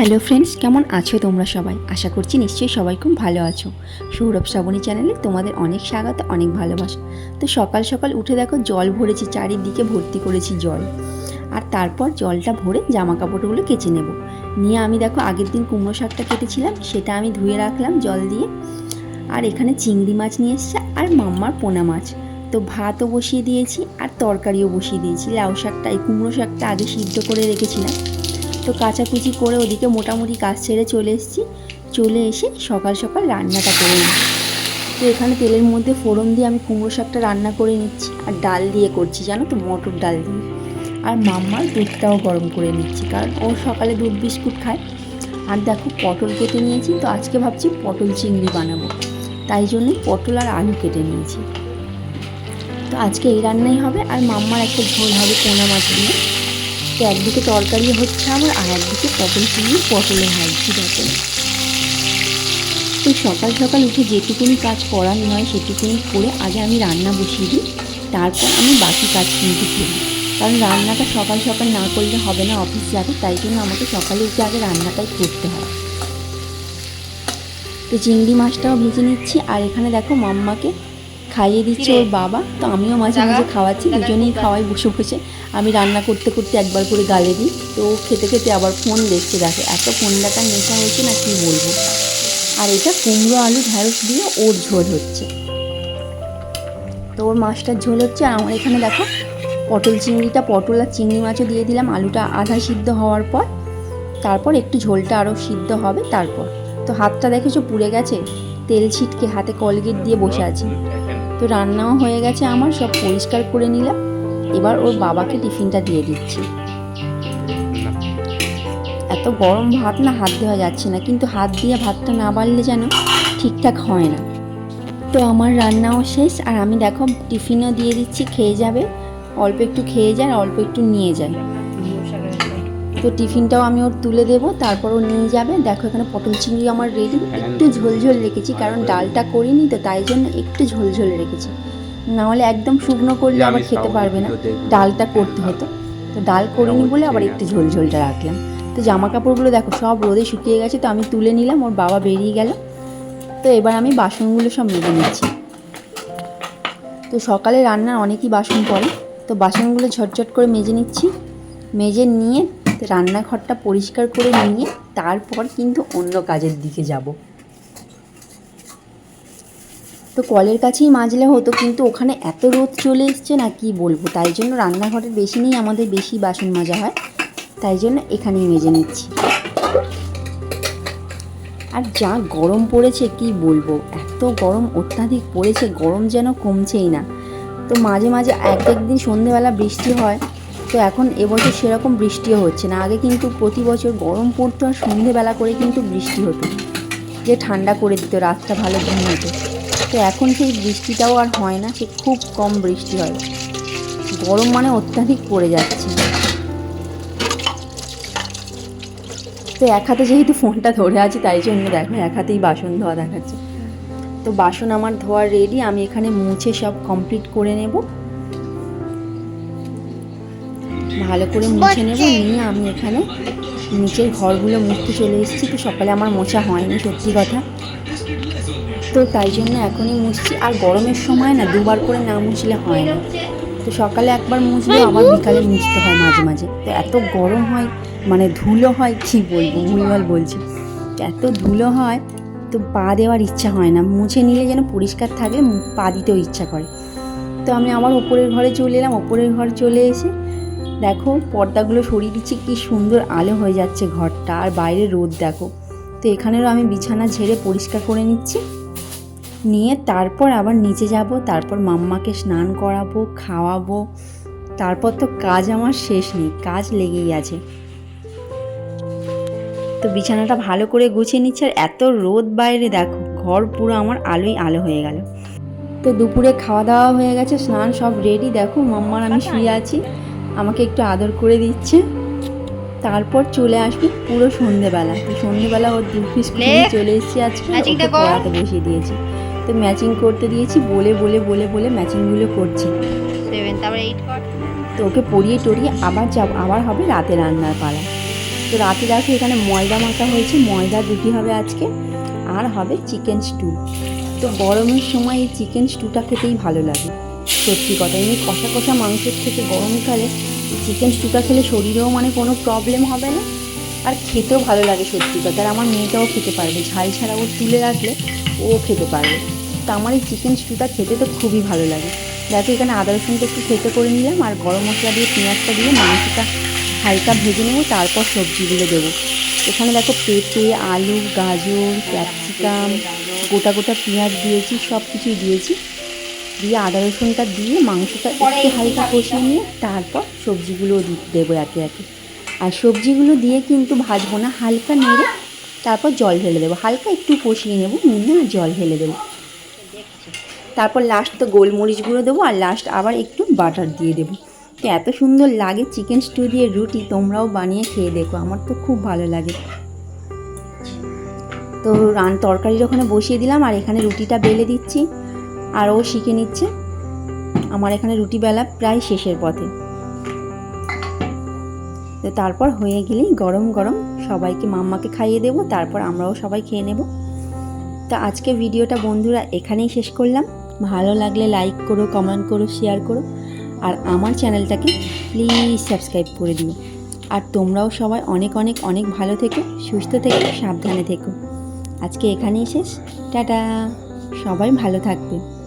Hello friends, কেমন আছো তোমরা সবাই? আশা করছি নিশ্চয়ই সবাই খুব ভালো আছো। সৌরভ শ্রাবণী চ্যানেলে তোমাদের অনেক স্বাগত, অনেক ভালোবাসা। তো সকাল সকাল উঠে দেখো জল ভরেছি, চারিদিকে ভর্তি করেছি জল। আর তারপর জলটা ভরে জামা কাপড়গুলো কেচে নেব। নিয়ে আমি দেখো আগের দিন কুমড়ো শাকটা কেটেছিলাম, সেটা আমি ধুয়ে রাখলাম জল দিয়ে। আর এখানে চিংড়ি মাছ নিয়ে এসছে আর মাম্মার পোনা মাছ। তো ভাতও বসিয়ে দিয়েছি আর তরকারিও বসিয়ে দিয়েছি। লাউ শাকটা, এই কুমড়ো শাকটা আগে সিদ্ধ করে রেখেছিলাম। তো কাচাকুচি করে ওদিকে মোটামুটি কাজ ছেড়ে চলে এসেছি। চলে এসে সকাল সকাল রান্নাটা করে নিই। তো এখানে তেলের মধ্যে ফোড়ন দিয়ে আমি কুমড়ো শাকটা রান্না করে নিচ্ছি আর ডাল দিয়ে করছি, জানো তো, মটর ডাল দিয়ে। আর মাম্মার দুধটাও গরম করে নিচ্ছি, কারণ ও সকালে দুধ বিস্কুট খায়। আর দেখো, পটল কেটে নিয়েছি, তো আজকে ভাবছি পটল চিংড়ি বানাবো। তাই জন্যই পটল আর আলু কেটে নিয়েছি। তো আজকে এই রান্নাই হবে, আর মাম্মার একটা ঝোল হবে পোনা মাছ দিয়ে। তো একদিকে তরকারি হচ্ছে আমার আর একদিকে পটল চিংড়ি পটলে ভাজছি দেখো তো সকাল সকাল উঠে যেটুকুনি কাজ করার হয় সেটুকুনি করে আগে আমি রান্না বসিয়ে দিই, তারপর আমি বাকি কাজ কিন্তু করি। কারণ রান্নাটা সকাল সকাল না করলে হবে না, অফিস যাবে, তাই জন্য আমাকে সকালে উঠে আগে রান্নাটাই করতে হয়। তো চিংড়ি মাছটাও ভেজে নিচ্ছি, আর এখানে দেখো মাম্মাকে খাইয়ে দিচ্ছে ওর বাবা। তো আমিও মাঝে মাঝে খাওয়াচ্ছি দুজনেই খাওয়াই বসে বসে। আমি রান্না করতে করতে একবার করে গালে দিই। তো খেতে খেতে আবার ফোন দেখতে দেখে এত ফোন দেখার নেশা হয়েছে না কি বলব? আর এটা কুমড়ো আলু ঢ্যাঁড়স দিয়ে ওর ঝোল হচ্ছে। তো ওর মাছটার ঝোল হচ্ছে আর আমার এখানে দেখো পটল চিংড়িটা পটল আর চিংড়ি মাছও দিয়ে দিলাম। আলুটা আধা সিদ্ধ হওয়ার পর তারপর একটু ঝোলটা আরও সিদ্ধ হবে তারপর। তো হাতটা দেখেছ পুড়ে গেছে? তেল ছিটকে হাতে কলগেট দিয়ে বসে আছি। তো রান্নাও হয়ে গেছে আমার, সব পরিষ্কার করে নিলাম। এবার ওর বাবাকে টিফিনটা দিয়ে দিচ্ছি। এত গরম ভাত না হাত দেওয়া যাচ্ছে না, কিন্তু হাত দিয়ে ভাতটা না বাড়লে যেন ঠিকঠাক হয় না। তো আমার রান্নাও শেষ, আর আমি দেখো টিফিনও দিয়ে দিচ্ছি, খেয়ে যাবে। অল্প একটু খেয়ে যায় অল্প একটু নিয়ে যায়। তো টিফিনটাও আমি ওর তুলে দেবো তারপর ও নিয়ে যাবে। দেখো এখানে পটল চিংড়ি আমার রেডি একটু ঝোলঝোল রেখেছি কারণ ডালটা করিনি তো তাই জন্য একটু ঝোলঝোল রেখেছি। নাহলে একদম শুকনো করলে আবার খেতে পারবে না। ডালটা করতে হতো। তো ডাল করিনি বলে আবার একটু ঝোলঝোলটা রাখলাম। তো জামা কাপড়গুলো দেখো সব রোদে শুকিয়ে গেছে তো আমি তুলে নিলাম ওর বাবা বেরিয়ে গেল। তো এবার আমি বাসনগুলো সব মেজে নিচ্ছি। তো সকালে রান্নার অনেকই বাসন পড়ে তো বাসনগুলো ঝটঝট করে মেজে নিচ্ছি। মেজে নিয়ে রান্নাঘরটা পরিষ্কার করে নিয়ে তারপর কিন্তু অন্য কাজের দিকে যাব। তো কলের কাছেই মাজলে হতো, কিন্তু ওখানে এত রোদ চলে এসছে না কি বলব? তাই জন্য রান্নাঘরের বেশি নেই, আমাদের বেশি বাসন মাজা হয়। তাই জন্য এখানেই মেজে নিচ্ছি। আর যা গরম পড়েছে কি বলব? এত গরম, অত্যাধিক পড়েছে, গরম যেন কমছেই না। তো মাঝে মাঝে এক একদিন সন্ধেবেলা বৃষ্টি হয় তো এখন এবছর সেরকম বৃষ্টিও হচ্ছে না। আগে কিন্তু প্রতি বছর গরম পড়তো আর সন্ধেবেলা করে কিন্তু বৃষ্টি হতো। যে ঠান্ডা করে দিত, রাতটা ভালো ঘুম হতো। তো এখন সেই বৃষ্টিটাও আর হয় না, সে খুব কম বৃষ্টি হয়। গরম মানে অত্যাধিক পড়ে যাচ্ছে। তো এক হাতে যেহেতু ফোনটা ধরে আছি, তাই জন্য দেখো এক হাতেই বাসন ধোয়া দেখাচ্ছে। তো বাসন আমার ধোয়া রেডি আমি এখানে মুছে সব কমপ্লিট করে নেব। ভালো করে মুছে নেব। নিয়ে আমি এখানে নিচের ঘরগুলো মুছতে চলে এসেছি। তো সকালে আমার মোছা হয়নি সত্যি কথা। তো তাই জন্য এখনই মুছছি। আর গরমের সময় না দুবার করে না মুছলে হয় না। তো সকালে একবার মুছলে আবার বিকালে মুছতে হয় মাঝে মাঝে। তো এত গরম হয় মানে ধুলো হয় কি বলব ভুলভাল বলছি। এত ধুলো হয় তো পা দেওয়ার ইচ্ছা হয় না। মুছে নিলে যেন পরিষ্কার থাকলে পা দিতেও ইচ্ছা করে। তো আমি আমার ওপরের ঘরে চলে এলাম ওপরের ঘর চলে এসে দেখো, পর্দাগুলো সরিয়ে দিচ্ছি, কি সুন্দর আলো হয়ে যাচ্ছে ঘরটা। আর বাইরে রোদ, দেখো। তো এখানেরও আমি বিছানা ঝেড়ে পরিষ্কার করে নিচ্ছি। নিয়ে তারপর আবার নিচে যাব, তারপর মাম্মাকে স্নান করাবো, খাওয়াবো। তারপর তো কাজ আমার শেষ নেই, কাজ লেগেই আছে। তো বিছানাটা ভালো করে গুছিয়ে নিচ্ছে, আর এত রোদ বাইরে, দেখো, ঘর পুরো আমার আলোই আলো হয়ে গেল। তো দুপুরে খাওয়া দাওয়া হয়ে গেছে, স্নান সব রেডি দেখো, মাম্মার আমি শুয়ে আছি। আমাকে একটু আদর করে দিচ্ছে। তারপর চলে আসবে পুরো সন্ধেবেলা। তো সন্ধেবেলা ওর দু পিস চলে এসেছি আজকে। ওকে। পড়াতে বসিয়ে দিয়েছি। তো ম্যাচিং করতে দিয়েছি বলে বলে বলে বলে ম্যাচিংগুলো করছি। তো ওকে পরিয়ে টরিয়ে আবার যাব আবার হবে রাতে রান্নার পালা। তো রাতে দেখো এখানে ময়দা মাখা হয়েছে ময়দা রুটি হবে আজকে আর হবে চিকেন স্টু তো গরমের সময় এই চিকেন স্টুটা খেতেই ভালো লাগে। সত্যি কথা। এমনি কষা কষা মাংসের থেকে গরমকালে চিকেন স্টুটা খেলে শরীরেও মানে কোনো প্রবলেম হবে না। আর খেতেও ভালো লাগে সত্যি কথা। আর আমার মেয়েটাও খেতে পারবে। ঝাল ছাড়া ও তুলে রাখলে ও খেতে পারবে। তো আমার এই চিকেন স্টুটা খেতে তো খুবই ভালো লাগে। দেখো, এখানে আদা রসুনটা একটু খেতে করে নিলাম আর গরম মশলা দিয়ে পেঁয়াজটা দিয়ে মাংসটা হালকা ভেজে নেব, তারপর সবজিগুলো দেবো। এখানে দেখো পেঁপে, আলু, গাজর, ক্যাপসিকাম, গোটা গোটা পেঁয়াজ দিয়েছি সব কিছুই দিয়েছি। দিয়ে আদা রসুনটা দিয়ে মাংসটা একটু হালকা কষিয়ে নিয়ে তারপর সবজিগুলো দেবো একে একে। আর সবজিগুলো দিয়ে কিন্তু ভাজবো না, হালকা নেড়ে তারপর জল ঢেলে দেবো। হালকা একটু কষিয়ে নেব নিয়ে আর জল ঢেলে দেবো। তারপর লাস্ট তো গোলমরিচ গুঁড়ো দেবো আর লাস্ট আবার একটু বাটার দিয়ে দেবো। তো এত সুন্দর লাগে চিকেন স্টু দিয়ে রুটি, তোমরাও বানিয়ে খেয়ে দেখো, আমার তো খুব ভালো লাগে। তো রান তরকারির ওখানে বসিয়ে দিলাম আর এখানে রুটিটা বেলে দিচ্ছি। আর ও শিখে নিচ্ছে আমার এখানে রুটি বেলা প্রায় শেষের পথে। তো তারপর হয়ে গেলেই গরম গরম সবাইকে মাম্মাকে খাইয়ে দেবো, তারপর আমরাও সবাই খেয়ে নেব। তো আজকে ভিডিওটা বন্ধুরা এখানেই শেষ করলাম। ভালো লাগলে লাইক করো কমেন্ট করো শেয়ার করো, আর আমার চ্যানেলটাকে প্লিজ সাবস্ক্রাইব করে দিও। আর তোমরাও সবাই অনেক অনেক অনেক ভালো থেকো, সুস্থ থেকো, সাবধানে থেকো। আজকে এখানেই শেষ। টাটা! সবাই ভালো থাকবে।